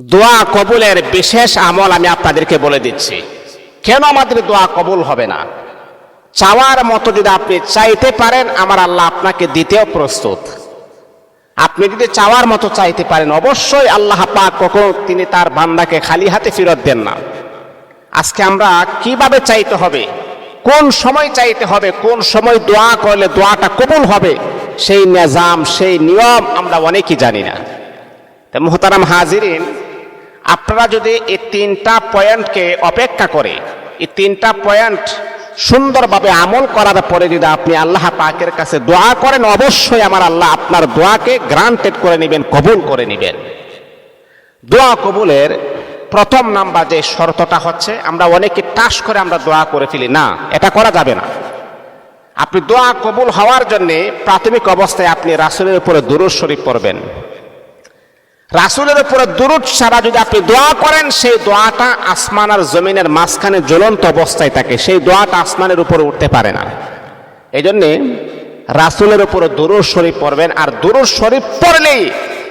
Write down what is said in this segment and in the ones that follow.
দোয়া কবুলের বিশেষ আমল আমি আপনাদেরকে বলে দিচ্ছি। কেন আমাদের দোয়া কবুল হবে না? চাওয়ার মতো যদি আপনি চাইতে পারেন, আমার আল্লাহ আপনাকে দিতেও প্রস্তুত। আপনি যদি চাওয়ার মতো চাইতে পারেন, অবশ্যই আল্লাহ পাক কখনো তিনি তার বান্দাকে খালি হাতে ফেরত দেন না। আজকে আমরা কীভাবে চাইতে হবে? কোন সময় চাইতে হবে? কোন সময় দোয়া করলে দোয়াটা কবুল হবে? সেই নিজাম, সেই নিয়ম আমরা অনেকেই জানি না। মোহতারাম হাজিরিন আপনারা যদি এই তিনটা পয়েন্টকে অপেক্ষা করে, এই তিনটা পয়েন্ট সুন্দরভাবে আমল করার পরে যদি আপনি আল্লাহ পাকের কাছে দোয়া করেন, অবশ্যই আমার আল্লাহ আপনার দোয়াকে গ্রান্টেড করে নেবেন, কবুল করে নেবেন। দোয়া কবুলের প্রথম নাম্বার যে শর্তটা হচ্ছে, আমরা অনেকে টাস করে আমরা দোয়া করে ফেলি, না, এটা করা যাবে না। আপনি দোয়া কবুল হওয়ার জন্যে প্রাথমিক অবস্থায় আপনি রাসুলের উপরে দুরুদ শরীফ পড়বেন। রাসুলের উপরে দুরুদ সারা যদি আপনি দোয়া করেন, সেই দোয়াটা আসমান আর জমিনের মাঝখানে জ্বলন্ত অবস্থায় থাকে। সেই দোয়াটা আসমানের উপরে উঠতে পারে না। এই জন্যে রাসুলের উপরে দুরুদ শরীফ পড়বেন, আর দুরুদ শরীফ পড়লেই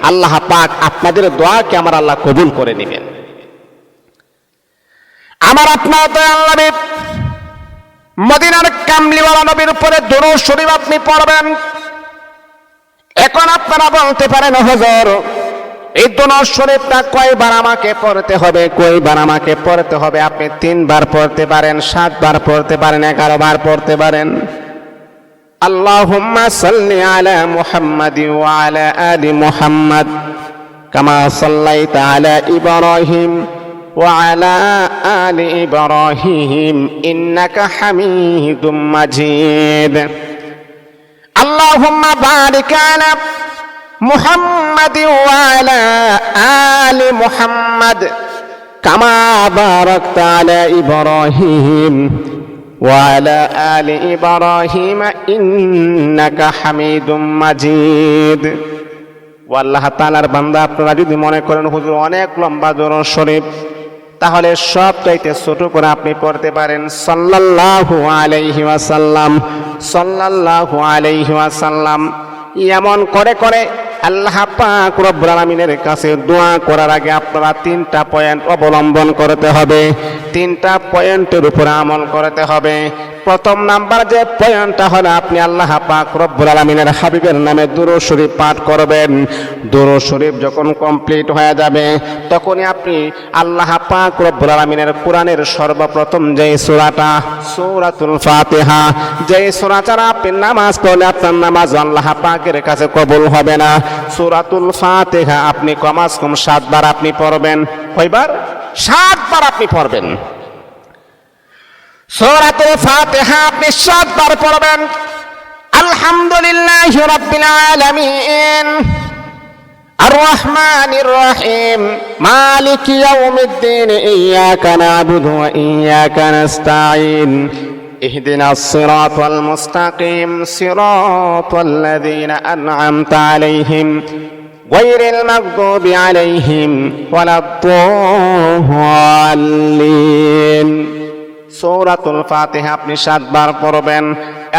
আল্লাহ পাক আপনাদের দোয়াকে আমার আল্লাহ কবুল করে নেবেন। আমার আপনার দয়াল নবী মদিনার কামলিওয়ালা নবীর উপরে দুরুদ শরীফ আপনি পড়বেন। এখন আপনারা বলতে পারেন হজর এই দোনার শরীফটা কয়বার আমাকে পড়তে হবে? কয়বার আমাকে পড়তে হবে? আপনি তিনবার পড়তে পারেন, সাতবার পড়তে পারেন এগারো বার পড়তে পারেন। আল্লাহুম্মা সাল্লি আলা মুহাম্মাদ ওয়া আলা আলি মুহাম্মাদ, কামা সাল্লাইতা আলা ইব্রাহিম ওয়া আলা আলি ইব্রাহিম, ইন্নাকা হামিদুম মাজিদ। আল্লাহুম্মা বারিক আলা محمد وعلى آل محمد كما باركت على إبراهيم وعلى آل إبراهيم إنك حميد مجيد ও আল্লাহ তালার বান্দা আপনারা যদি মনে করেন হুজুর অনেক লম্বা দরুদ শরীফ তাহলে সব চাইতে ছোট করে আপনি পড়তে পারেন সাল্লাল্লাহু আলাইহি ওয়াসাল্লাম সাল্লাল্লাহু আলাইহি ওয়াসাল্লাম এমন করে করে আল্লাহ পাক রব্বুল আলামিনের কাছে দোয়া করার আগে আপনারা তিনটা পয়েন্ট অবলম্বন করতে হবে। তিনটা পয়েন্টের উপর আমল করতে হবে। প্রথম নাম্বার যে পয়েন্টটা হলো, আপনি আল্লাহ পাক রব্বুল আলামিনের হাবিবের নামে দুরূদ শরীফ পাঠ করবেন। দুরূদ শরীফ যখন কমপ্লিট হয়ে যাবে, তখনই আপনি আল্লাহ পাক রব্বুল আলামিনের কোরআনের সর্বপ্রথম যে সূরাটা, সূরাতুল ফাতিহা, যে সূরা ছাড়া আপনি নামাজ পড়লে আপনার নামাজ আল্লাহ পাকের কাছে কবুল হবে না। সূরাতুল ফাতিহা আপনি কমাস কম সাতবার আপনি পড়বেন। কয়বার? সাতবার আপনি পড়বেন। সূরাতুল ফাতিহা আপনি সাতবার পড়বেন আলহামদুলিল্লাহি রাব্বিল আলামিন الرحمن الرحيم مالك يوم الدين إياك نعبد وإياك نستعين اهدنا الصراط المستقيم صراط الذين أنعمت عليهم غير المغضوب عليهم ولا الضالين সৌরাতুল ফাতিহা আপনি সাতবার পড়বেন।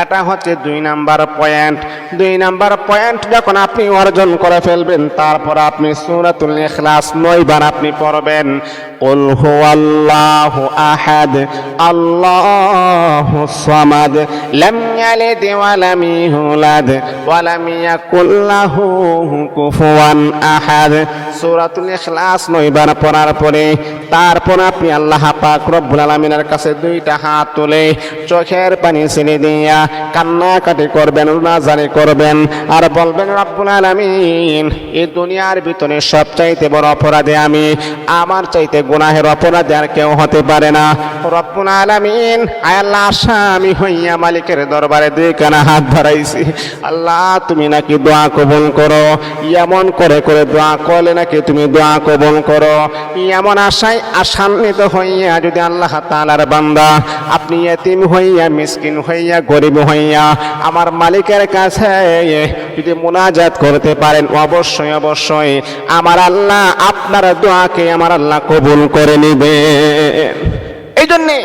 এটা হচ্ছে দুই নাম্বার পয়েন্ট দুই নাম্বার পয়েন্ট যখন আপনি অর্জন করে ফেলবেন তারপর আপনি সূরাতুল ইখলাস নয়বার আপনি পড়বেন قل هو الله أحد الله الصمد لم يلد ولم يولد ولم يكن له كفوا أحد সূরাতুল ইখলাস নয়বার পড়ার পরে তারপর আপনি আল্লাহ পাক রব্বুল আলামিনের কাছে দুইটা হাত তুলে চোখের পানি ছেড়ে দিয়া কান্নাকাটি করবেন রুনাজারি করবেন। আর বলবেন, রব্বুল আলামিন এই দুনিয়ার ভিতরে সবচাইতে বড় অপরাধে আমি, আমার চাইতে গুনাহের অপরাধে আর কেউ হতে পারে না। রব্বুল আলামিন আল্লাহ, আসামি হইয়া মালিকের দরবারে দুই কানা হাত ধরাইছি আল্লাহ, তুমি নাকি দোয়া কবুল করো? এমন করে করে দোয়া করলে নাকি তুমি দোয়া কবুল করো? এমন আশায় আশান্বিত হইয়া যদি আল্লাহ তাআলার বান্দা, আপনি এতিম হইয়া, মিসকিন হইয়া, গরিব হইয়া আমার মালিকের কাছে যদি মোনাজাত করতে পারেন, অবশ্যই অবশ্যই। আমার আল্লাহ আপনার দোয়াকে আমার আল্লাহ কবুল করে নিবে। এই জন্যে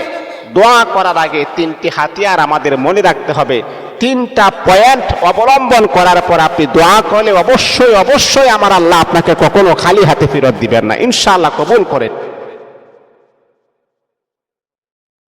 দোয়া করার আগে তিনটি হাতিয়ার আমাদের মনে রাখতে হবে। তিনটা পয়েন্ট অবলম্বন করার পর আপনি দোয়া করলে অবশ্যই অবশ্যই আমার আল্লাহ আপনাকে কখনো খালি হাতে ফেরত দিবেন না। ইনশাআল্লাহ কবুল করেন।